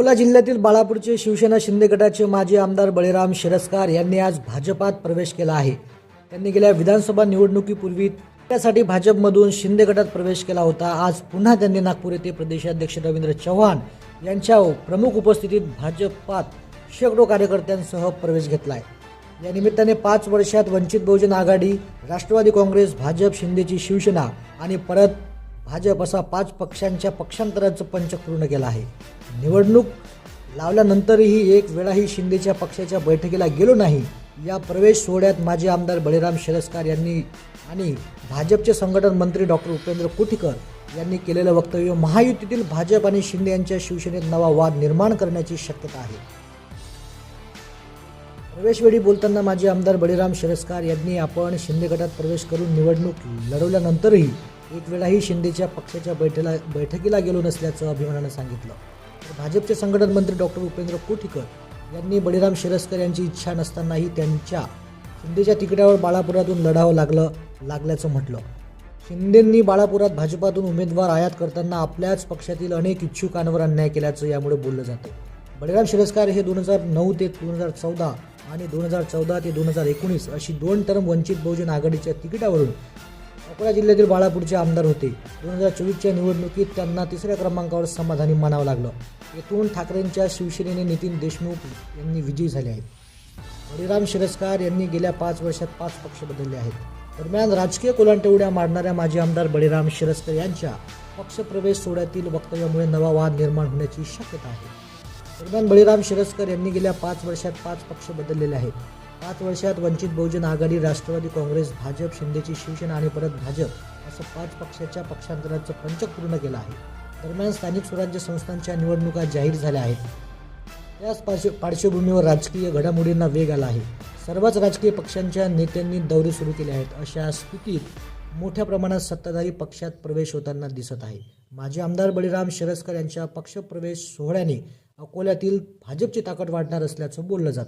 अकोला जिल्ह्यातील बाळापूरचे शिवसेना शिंदे गटाचे माजी आमदार बळीराम शिरस्कार यांनी आज भाजपात प्रवेश केला आहे. त्यांनी गेल्या विधानसभा निवडणुकीपूर्वी त्यासाठी भाजपमधून शिंदे गटात प्रवेश केला होता. आज पुन्हा त्यांनी नागपूर येथे प्रदेशाध्यक्ष रवींद्र चव्हाण यांच्या प्रमुख उपस्थितीत भाजपात शेकडो कार्यकर्त्यांसह प्रवेश घेतला आहे या निमित्ताने पाच वर्षात वंचित बहुजन आघाडी राष्ट्रवादी काँग्रेस भाजप शिंदेची शिवसेना आणि परत भाजप असा पाच पक्षांच्या पक्षांतराचं पंच पूर्ण केलं आहे. निवडणूक लावल्यानंतरही एक वेळाही शिंदेच्या पक्षाच्या बैठकीला गेलो नाही. या प्रवेश सोहळ्यात माजी आमदार बळीराम शिरस्कार यांनी आणि भाजपचे संघटन मंत्री डॉक्टर उपेंद्र कुठीकर यांनी केलेलं वक्तव्य महायुतीतील भाजप आणि शिंदे यांच्या शिवसेनेत नवा वाद निर्माण करण्याची शक्यता आहे. प्रवेशवेळी बोलताना माजी आमदार बळीराम शिरस्कार यांनी आपण शिंदे गटात प्रवेश करून निवडणूक लढवल्यानंतरही एक वेळाही शिंदेच्या पक्षाच्या बैठला बैठकीला गेलो नसल्याचं अभिमानानं सांगितलं. तर भाजपचे संघटन मंत्री डॉक्टर उपेंद्र कोठीकर यांनी बळीराम शिरस्कर यांची इच्छा नसतानाही त्यांच्या शिंदेच्या तिकिटावर बाळापुरातून लढावं लागलं लागल्याचं म्हटलं. शिंदेंनी बाळापुरात भाजपातून उमेदवार आयात करताना आपल्याच पक्षातील अनेक इच्छुकांवर अन्याय केल्याचं यामुळे बोललं जातं. बळीराम शिरस्कार हे दोन हजार नऊ ते दोन हजार चौदा आणि दोन हजार चौदा ते दोन हजार एकोणीस अशी दोन टर्म वंचित बहुजन आघाडीच्या तिकिटावरून अकोला जिल्ह्यातील बाळापूरचे आमदार होते. दोन हजार चोवीसच्या निवडणुकीत त्यांना तिसऱ्या क्रमांकावर समाधानी मानावं लागलं. येथून ठाकरेंच्या शिवसेनेने नितीन देशमुख यांनी विजयी झाले आहेत. बळीराम शिरस्कार यांनी गेल्या पाच वर्षात पाच पक्ष बदलले आहेत. दरम्यान राजकीय कोलांटवड्या मारणाऱ्या माजी आमदार बळीराम शिरस्कर यांच्या पक्षप्रवेश सोहळ्यातील वक्तव्यामुळे नवा वाद निर्माण होण्याची शक्यता आहे. दरम्यान बळीराम शिरस्कर यांनी गेल्या पाच वर्षात पाच पक्ष बदललेले आहेत. पाच वर्षात वंचित बहुजन आघाडी राष्ट्रवादी काँग्रेस भाजप शिंदेची शिवसेना आणि परत भाजप असं पाच पक्षाच्या पक्षांतराचं पंचक पूर्ण केलं आहे. दरम्यान स्थानिक स्वराज्य संस्थांच्या निवडणुका जाहीर झाल्या आहेत. त्याच पार्श्व पार्श्वभूमीवर राजकीय घडामोडींना वेग आला आहे. सर्वच राजकीय पक्षांच्या नेत्यांनी दौरे सुरू केले आहेत. अशा स्थितीत मोठ्या प्रमाणात सत्ताधारी पक्षात प्रवेश होताना दिसत आहे. माजी आमदार बळीराम शिरस्कर यांच्या पक्षप्रवेश सोहळ्याने अकोल्यातील भाजपची ताकद वाढणार असल्याचं बोललं जातं.